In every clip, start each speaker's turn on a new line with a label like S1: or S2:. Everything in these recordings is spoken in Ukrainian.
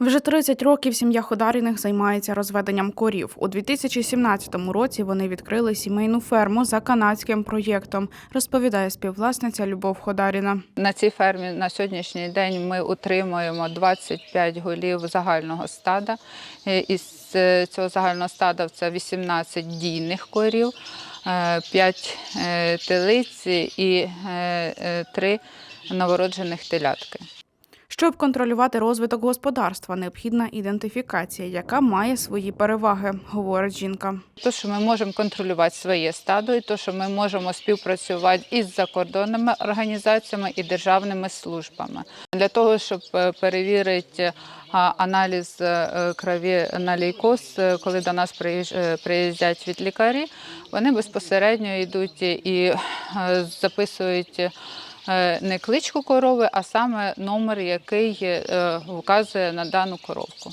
S1: Вже 30 років сім'я Ходаріних займається розведенням корів. У 2017 році вони відкрили сімейну ферму за канадським проєктом, розповідає співвласниця Любов Ходаріна.
S2: На цій фермі на сьогоднішній день ми утримуємо 25 голів загального стада. Е, Із е, цього загального стада це 18 дійних корів, 5 телиць і 3 новороджених телятки.
S1: Щоб контролювати розвиток господарства, необхідна ідентифікація, яка має свої переваги, говорить жінка.
S2: То, що ми можемо контролювати своє стадо, і то, що ми можемо співпрацювати із закордонними організаціями і державними службами для того, щоб е, перевірити аналіз е, крові на лейкоз, е, коли до нас приїздять від лікарі, вони безпосередньо йдуть і записують. Е, Не кличку корови, а саме номер, який е, вказує на дану коровку.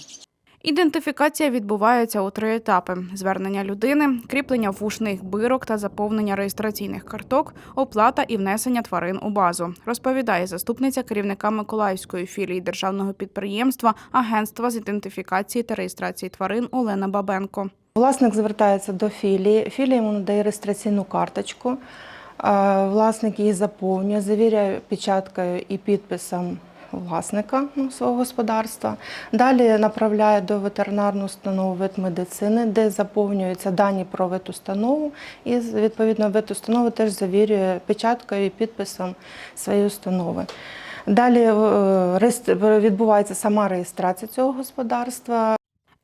S1: Ідентифікація відбувається у три етапи: звернення людини, кріплення вушних бирок та заповнення реєстраційних карток, оплата і внесення тварин у базу, розповідає заступниця керівника Миколаївської філії державного підприємства Агентства з ідентифікації та реєстрації тварин Олена Бабенко.
S3: Власник звертається до філії. Філія йому надає реєстраційну карточку. Власник її заповнює, завіряє печаткою і підписом власника ну, свого господарства. Далі направляє до ветеринарної установи ветмедицини, де заповнюються дані про ветустанову, і відповідно ветустанова теж завірює печаткою і підписом своєї установи. Далі е, відбувається сама реєстрація цього господарства.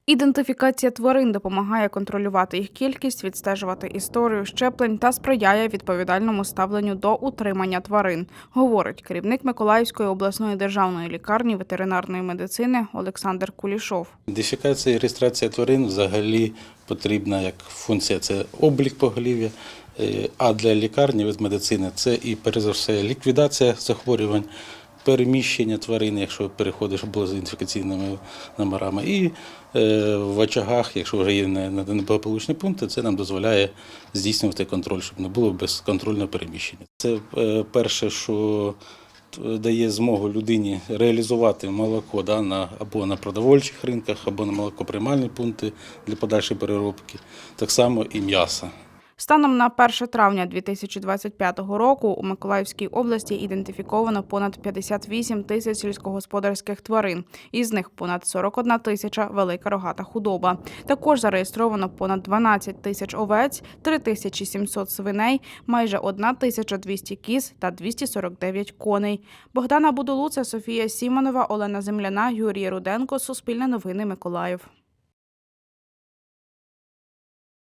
S1: Ідентифікація тварин допомагає контролювати їх кількість, відстежувати історію щеплень та сприяє відповідальному ставленню до утримання тварин, говорить керівник Миколаївської обласної державної лікарні ветеринарної медицини Олександр Кулішов.
S4: Ідентифікація і реєстрація тварин взагалі потрібна як функція це облік поголів'я. е, А для лікарні від медицини це і перш за все ліквідація захворювань, переміщення тварин, якщо переходиш було з ідентифікаційними номерами, і е, в очагах, якщо вже є не- не- неблагополучні пункти, це нам дозволяє здійснювати контроль, щоб не було безконтрольного переміщення. Це е, перше, що дає змогу людині реалізувати молоко да, на, або на продовольчих ринках, або на молокоприймальні пункти для подальшої переробки, так само і м'яса.
S1: Станом на 1 травня 2025 року у Миколаївській області ідентифіковано понад 58 тисяч сільськогосподарських тварин, із них понад 41 тисяча велика рогата худоба. Також зареєстровано понад 12 тисяч овець, 3700 свиней, майже 1200 кіз та 249 коней. Богдана Будулуца, Софія Сімонова, Олена Земляна, Юрій Руденко. Суспільне новини Миколаїв.